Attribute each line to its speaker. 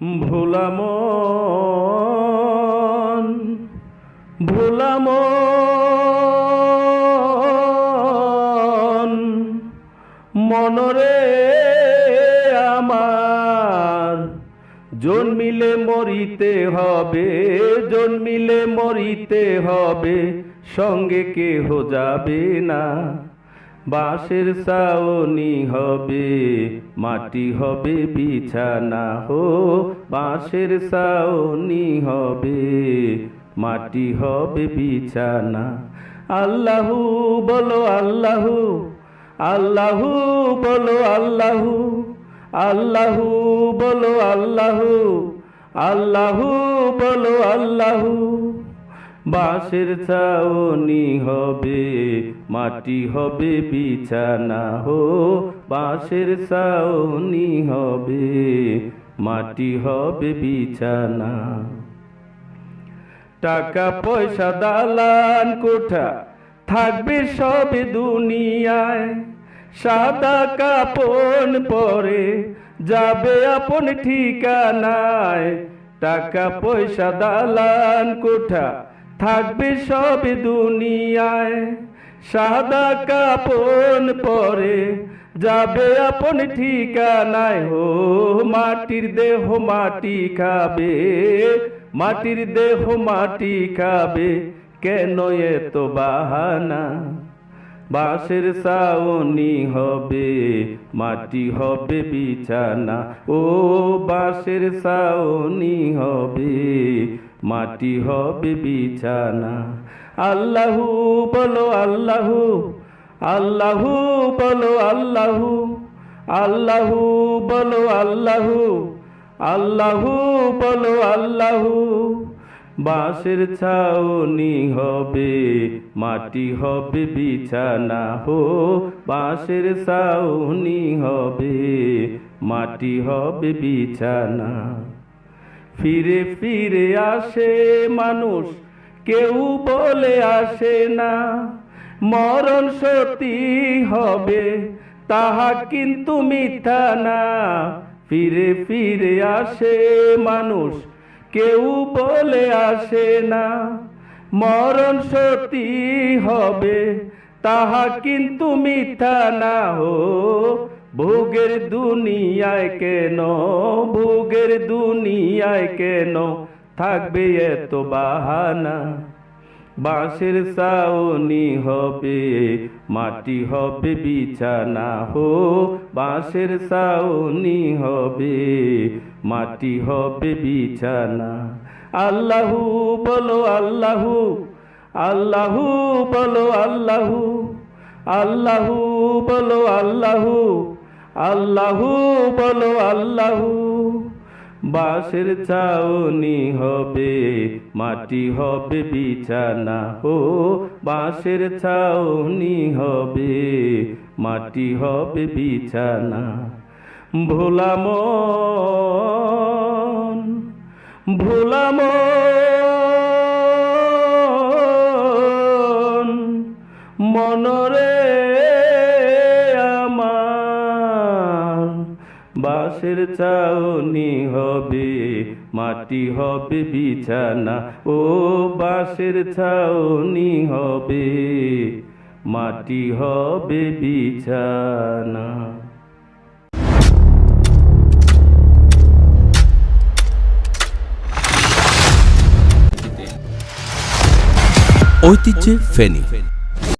Speaker 1: ভোলাম ভোলাম মনরে আমার। জন্মিলে মরিতে হবে জন্মিলে মরিতে হবে সঙ্গে কেহ যাবে না। বাঁশের সাওনি হবে, মাটি হবে, বিছানা হো, বাঁশের সাওনি হবে, মাটি হবে, বিছানা। আল্লাহু বলো, আল্লাহু আল্লাহু বলো, আল্লাহু আল্লাহু বলো, আল্লাহু আল্লাহু বলো, আল্লাহু। বাঁশের ছাউনি হবে, মাটি হবে, বিছানা হো। বাঁশের ছাউনি হবে, মাটি হবে, বিছানা। টাকা, পয়সা, দালান, কোঠা থাকবে সব দুনিয়ায়। সাদা কাপন পরে যাবে আপন ঠিকানায়। টাকা, পয়সা, দালান, কোঠা থাকবে সব দুনিয়ায়, সাদা কাপন পরে যাবে আপন ঠিকানায়। হো মাটির দেহ মাটি খাবে, মাটির দেহ মাটি খাবে, কেন এত বাহানা? বাঁশের সাউনি হবে, মাটি হবে বিছানা। ও বাঁশের সাউনি হবে মাটি হবে বিছানা। আল্লাহু বলো, আল্লাহু আল্লাহু বলো, আল্লাহু আল্লাহু বলো, আল্লাহু আল্লাহু বলো, আল্লাহু। বাঁশের ছাউনি হবে, মাটি হবে বিছানা হো। বাঁশের ছাউনি হবে, মাটি হবে বিছানা। ফিরে ফিরে আসে মানুষ, কেউ বলে আসে না। মরণ সত্যি হবে, তাহা কিন্তু মিথ্যা না। ফিরে ফিরে আসে মানুষ, কেউ বলে আসে না। মরণ সত্যি হবে, তাহা কিন্তু মিথ্যা না, হো। ভোগের দুনিয়ায় কেন, ভোগের দুনিয়ায় কেন থাকবে এত বাহানা? বাঁশের সাউনি হবে, মাটি হবে, বিছানা হো, বাঁশের সাউনি হবে, মাটি হবে, বিছানা। আল্লাহু বলো, আল্লাহু আল্লাহু বলো, আল্লাহু আল্লাহু বলো, আল্লাহু আল্লাহু বলো আল্লাহু, বাঁশের ছাউনি হবে, মাটি হবে, বিছানা হো, বাঁশের ছাউনি হবে, মাটি হবে, বিছানা। ভোলাম ভোলাম মনরে বাঁশের ছাউনি হবে, মাটি হবে, বিছানা, ও বাঁশের ছাউনি হবে, মাটি হবে, বিছানা।
Speaker 2: ঐতিহ্যে ফেনী।